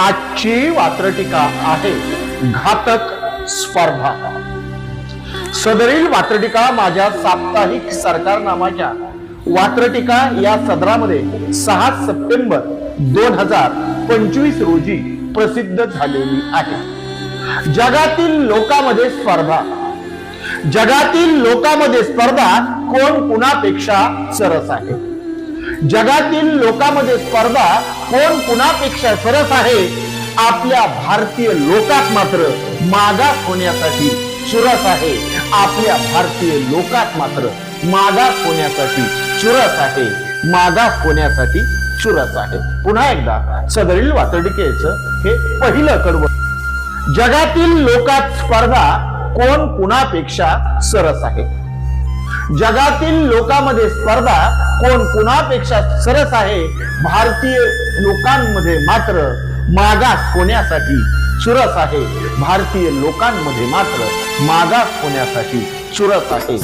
आजची वात्रटीका आहे घातक स्पर्धा. सदरील वात्रटीका माझ्या साप्ताहिक सरकारनामाच्या वात्रटीका या सदरामध्ये सहा सप्टेंबर दोन हजार पंचवीस रोजी प्रसिद्ध झालेली आहे. जगातील लोकांमध्ये स्पर्धा. जगातील लोकांमध्ये स्पर्धा कोण कुणापेक्षा सरस आहे? जगातील लोकांमध्ये स्पर्धा कोण कुणापेक्षा सरस आहे आपल्या भारतीय लोकात मात्र मागास होण्यासाठी चुरस आहे. आपल्या भारतीय लोकात मात्र मागास होण्यासाठी चुरस आहे. मागास होण्यासाठी चुरस आहे. पुन्हा एकदा सदरील वातडिकेचं हे पहिलं कडवं जगातील लोकात स्पर्धा कोण कुणापेक्षा सरस आहे? जगातील लोकांमध्ये स्पर्धा कोण कुणापेक्षा सरस आहे भारतीय लोकांमध्ये मात्र मागास होण्यासाठी चुरस आहे. भारतीय लोकांमध्ये मात्र मागास होण्यासाठी चुरस आहे.